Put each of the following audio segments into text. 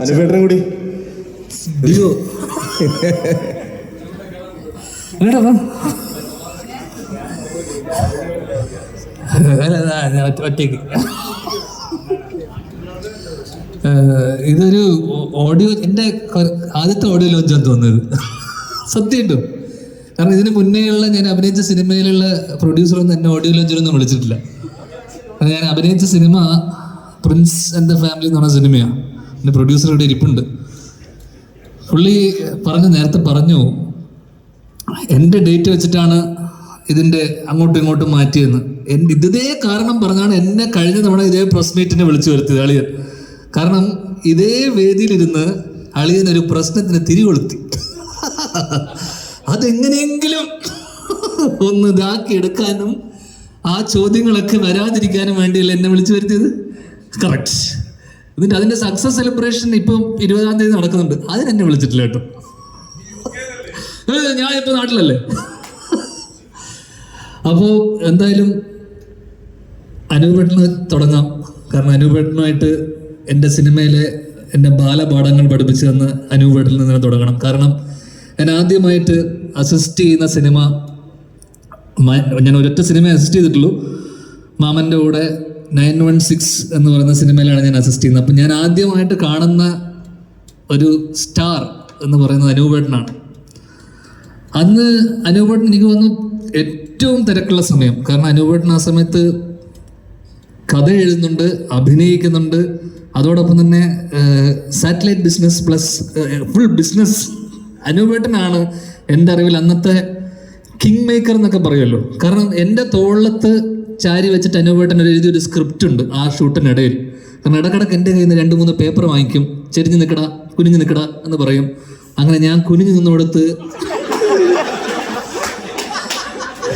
അനുപേട്ടനും കൂടി. ഒറ്റ- ഒറ്റയ്ക്ക്. ഇതൊരു ഓഡിയോ എന്റെ ആദ്യത്തെ ഓഡിയോ ലോഞ്ചാണ് തോന്നുന്നത്. സത്യമുണ്ടോ കാരണം ഇതിന് മുന്നേയുള്ള ഞാൻ അഭിനയിച്ച സിനിമയിലുള്ള പ്രൊഡ്യൂസറൊന്നും എന്നെ ഓഡിയോ ലോഞ്ചിലൊന്നും വിളിച്ചിട്ടില്ല. ഞാൻ അഭിനയിച്ച cinema prince and the family എന്ന് പറഞ്ഞ സിനിമയാണ് എന്റെ പ്രൊഡ്യൂസർ ഇവിടെ ഇരിപ്പുണ്ട്. പുള്ളി പറഞ്ഞു നേരത്തെ പറഞ്ഞു എന്റെ ഡേറ്റ് വെച്ചിട്ടാണ് ഇതിന്റെ അങ്ങോട്ടും ഇങ്ങോട്ടും മാറ്റിയെന്ന്. എന്റെ ഇതേ കാരണം പറഞ്ഞാണ് എന്നെ കഴിഞ്ഞ തവണ ഇതേ പ്രസ് മീറ്റിനെ വിളിച്ചു വരുത്തിയത് അളിയൻ. കാരണം ഇതേ വേദിയിലിരുന്ന് അളിയൻ ഒരു പ്രശ്നത്തിന് തിരികൊളുത്തി. അതെങ്ങനെയെങ്കിലും ഒന്ന് ഇതാക്കി എടുക്കാനും ആ ചോദ്യങ്ങളൊക്കെ വരാതിരിക്കാനും വേണ്ടിയല്ല എന്നെ വിളിച്ചു വരുത്തിയത്? കറക്റ്റ് എന്നിട്ട് അതിന്റെ സക്സസ് സെലിബ്രേഷൻ ഇപ്പം ഇരുപതാം തീയതി നടക്കുന്നുണ്ട്. അതിന് എന്നെ വിളിച്ചിട്ടില്ല കേട്ടോ. ഞാൻ ഇപ്പൊ നാട്ടിലല്ലേ? അപ്പോ എന്തായാലും അനൂപേട്ടന് തുടങ്ങാം. കാരണം അനൂപേട്ടനുമായിട്ട് എന്റെ സിനിമയിലെ എന്റെ ബാലപാഠങ്ങൾ പഠിപ്പിച്ചു തന്ന് അനൂപേട്ടനിൽ നിന്ന് തുടങ്ങണം. കാരണം ഞാൻ ആദ്യമായിട്ട് അസിസ്റ്റ് ചെയ്യുന്ന സിനിമ ഞാൻ ഒരൊറ്റ സിനിമ അസിസ്റ്റ് ചെയ്തിട്ടുള്ളൂ. മാമന്റെ കൂടെ നയൻ വൺ സിക്സ് എന്ന് പറയുന്ന സിനിമയിലാണ് ഞാൻ അസിസ്റ്റ് ചെയ്യുന്നത്. അപ്പം ഞാൻ ആദ്യമായിട്ട് കാണുന്ന ഒരു സ്റ്റാർ എന്ന് പറയുന്നത് അനൂപേട്ടനാണ്. അന്ന് അനൂപേട്ടൻ എനിക്ക് വന്നു ഏറ്റവും തിരക്കുള്ള സമയം. കാരണം അനൂപേട്ടൻ ആ സമയത്ത് കഥ എഴുതുന്നുണ്ട് അഭിനയിക്കുന്നുണ്ട്. അതോടൊപ്പം തന്നെ satellite business plus full business അനൂപേട്ടനാണ് എന്റെ അറിവിൽ അന്നത്തെ കിങ് മേക്കർ എന്നൊക്കെ പറയുമല്ലോ. കാരണം എന്റെ തോളത്ത് ചാരി വെച്ചിട്ട് അനൂപേട്ടൻ ഒരു എഴുതിയൊരു സ്ക്രിപ്റ്റ് ഉണ്ട് ആ ഷൂട്ടിനിടയിൽ കാരണം ഇടക്കിടക്ക് എന്റെ കയ്യിൽ നിന്ന് രണ്ട് മൂന്ന് പേപ്പർ വാങ്ങിക്കും. ചെരിഞ്ഞ് നിൽക്കട കുനിഞ്ഞ് നിൽക്കട എന്ന് പറയും. അങ്ങനെ ഞാൻ കുനിഞ്ഞു നിന്നോടത്ത്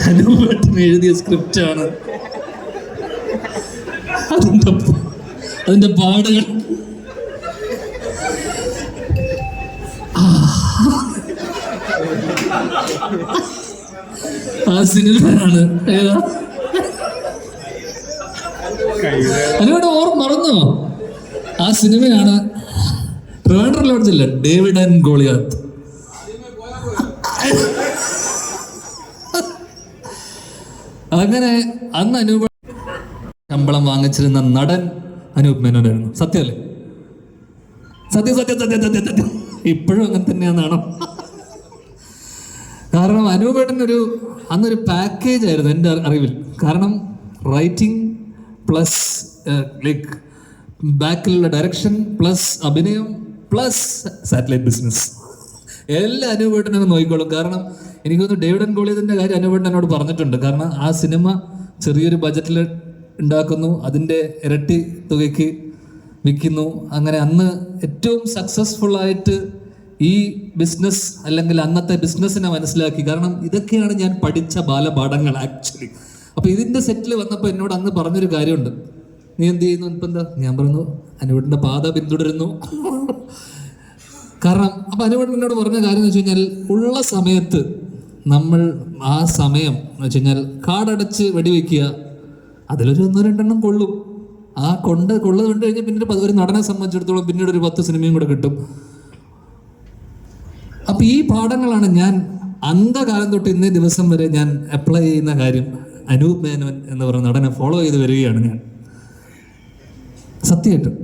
അനൂപേട്ടൻ എഴുതിയ സ്ക്രിപ്റ്റാണ് അതിന്റെ അതിന്റെ പാടുകൾ. ആ സിനിമയാണ്. ഏതാ? അതിനോട് ഓർമ്മ മറന്നോ? ആ സിനിമയാണ് ട്രിവാൻഡ്രം ഡേവിഡ് ആൻഡ് ഗോളിയാത്ത്. അങ്ങനെ അന്ന് അനൂപ ശമ്പളം വാങ്ങിച്ചിരുന്ന നടൻ അനൂപ് മേനോനായിരുന്നു. സത്യമല്ലേ? സത്യം സത്യം സത്യം സത്യം സത്യം. ഇപ്പോഴും അങ്ങനെ തന്നെയാണെന്നാണോ കാരണം അനൂപേട്ടന്റെ ഒരു അന്നൊരു പാക്കേജ് ആയിരുന്നു എന്റെ അറിവിൽ. കാരണം റൈറ്റിംഗ് പ്ലസ് ലൈക്ക് ബാക്കിലുള്ള ഡയറക്ഷൻ പ്ലസ് അഭിനയം പ്ലസ് സാറ്റലൈറ്റ് ബിസിനസ് എല്ലാ അനൂപേട്ടനും നോക്കിക്കോളും. കാരണം എനിക്ക് തോന്നുന്നു ഡേവിഡ് ആൻഡ് ഗോളിയതിന്റെ കാര്യം അനൂപേട്ടൻ എന്നോട് പറഞ്ഞിട്ടുണ്ട്. കാരണം ആ സിനിമ ചെറിയൊരു ബജറ്റിൽ ഉണ്ടാക്കുന്നു. അതിന്റെ ഇരട്ടി തുകയ്ക്ക് വിൽക്കുന്നു. അങ്ങനെ അന്ന് ഏറ്റവും സക്സസ്ഫുൾ ആയിട്ട് ഈ ബിസിനസ് അല്ലെങ്കിൽ അന്നത്തെ ബിസിനസ്സിനെ മനസ്സിലാക്കി. കാരണം ഇതൊക്കെയാണ് ഞാൻ പഠിച്ച ബാലപാഠങ്ങൾ ആക്ച്വലി അപ്പൊ ഇതിന്റെ സെറ്റിൽ വന്നപ്പോൾ എന്നോട് അന്ന് പറഞ്ഞൊരു കാര്യമുണ്ട്. നീ എന്ത് ചെയ്യുന്നു ഇപ്പം എന്താ ഞാൻ പറഞ്ഞു അനുവിടിന്റെ പാത പിന്തുടരുന്നു. കാരണം അപ്പൊ അനുവേട്ടൻ എന്നോട് പറഞ്ഞ കാര്യം എന്ന് വെച്ച് കഴിഞ്ഞാൽ ഉള്ള സമയത്ത് നമ്മൾ ആ സമയം എന്ന് വെച്ച് കഴിഞ്ഞാൽ കാടടച്ച് വെടിവെക്കുക അതിലൊരു ഒന്നോ രണ്ടെണ്ണം കൊള്ളും. ആ കൊണ്ട് കൊള്ളത് കൊണ്ട് കഴിഞ്ഞാൽ പിന്നീട് ഒരു നടനെ സംബന്ധിച്ചിടത്തോളം പിന്നീട് ഒരു പത്ത് സിനിമയും കൂടെ കിട്ടും. അപ്പൊ ഈ പാഠങ്ങളാണ് ഞാൻ അന്ധകാലം തൊട്ട് ഇന്നേ ദിവസം വരെ ഞാൻ അപ്ലൈ ചെയ്യുന്ന കാര്യം. അനൂപ് മേനോൻ എന്ന് പറയുന്ന നടനെ ഫോളോ ചെയ്ത് വരികയാണ് ഞാൻ. സത്യമായിട്ടും